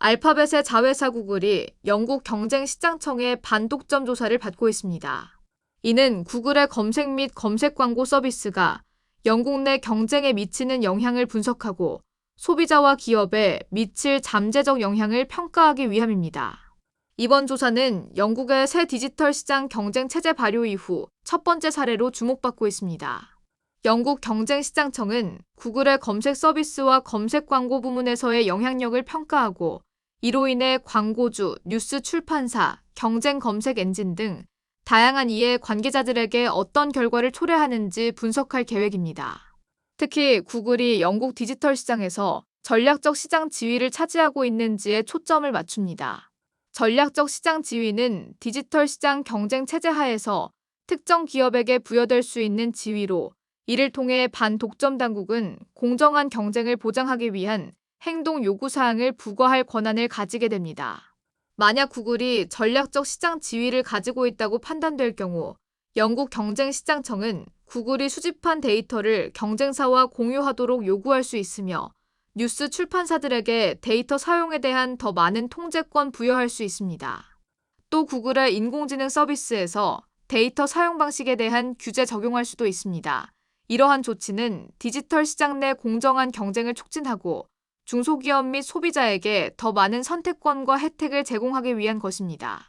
알파벳의 자회사 구글이 영국 경쟁시장청의 반독점 조사를 받고 있습니다. 이는 구글의 검색 및 검색 광고 서비스가 영국 내 경쟁에 미치는 영향을 분석하고 소비자와 기업에 미칠 잠재적 영향을 평가하기 위함입니다. 이번 조사는 영국의 새 디지털 시장 경쟁 체제 발효 이후 첫 번째 사례로 주목받고 있습니다. 영국 경쟁시장청은 구글의 검색 서비스와 검색 광고 부문에서의 영향력을 평가하고 이로 인해 광고주, 뉴스 출판사, 경쟁 검색 엔진 등 다양한 이해 관계자들에게 어떤 결과를 초래하는지 분석할 계획입니다. 특히 구글이 영국 디지털 시장에서 전략적 시장 지위를 차지하고 있는지에 초점을 맞춥니다. 전략적 시장 지위는 디지털 시장 경쟁 체제 하에서 특정 기업에게 부여될 수 있는 지위로 이를 통해 반독점 당국은 공정한 경쟁을 보장하기 위한 행동 요구 사항을 부과할 권한을 가지게 됩니다. 만약 구글이 전략적 시장 지위를 가지고 있다고 판단될 경우 영국 경쟁시장청은 구글이 수집한 데이터를 경쟁사와 공유하도록 요구할 수 있으며 뉴스 출판사들에게 데이터 사용에 대한 더 많은 통제권 부여할 수 있습니다. 또 구글의 인공지능 서비스에서 데이터 사용 방식에 대한 규제 적용할 수도 있습니다. 이러한 조치는 디지털 시장 내 공정한 경쟁을 촉진하고 중소기업 및 소비자에게 더 많은 선택권과 혜택을 제공하기 위한 것입니다.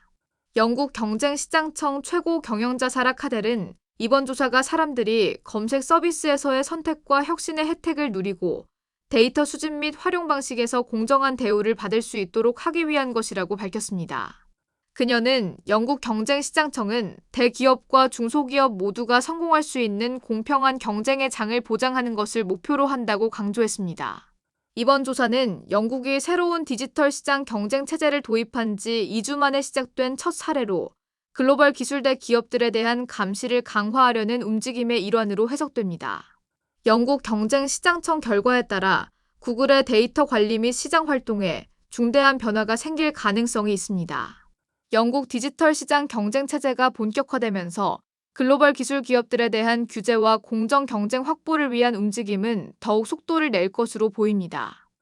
영국 경쟁시장청 최고 경영자 사라 카델은 이번 조사가 사람들이 검색 서비스에서의 선택과 혁신의 혜택을 누리고 데이터 수집 및 활용 방식에서 공정한 대우를 받을 수 있도록 하기 위한 것이라고 밝혔습니다. 그녀는 영국 경쟁시장청은 대기업과 중소기업 모두가 성공할 수 있는 공평한 경쟁의 장을 보장하는 것을 목표로 한다고 강조했습니다. 이번 조사는 영국이 새로운 디지털 시장 경쟁 체제를 도입한 지 2주 만에 시작된 첫 사례로 글로벌 기술대 기업들에 대한 감시를 강화하려는 움직임의 일환으로 해석됩니다. 영국 경쟁시장청 결과에 따라 구글의 데이터 관리 및 시장 활동에 중대한 변화가 생길 가능성이 있습니다. 영국 디지털 시장 경쟁 체제가 본격화되면서 글로벌 기술 기업들에 대한 규제와 공정 경쟁 확보를 위한 움직임은 더욱 속도를 낼 것으로 보입니다.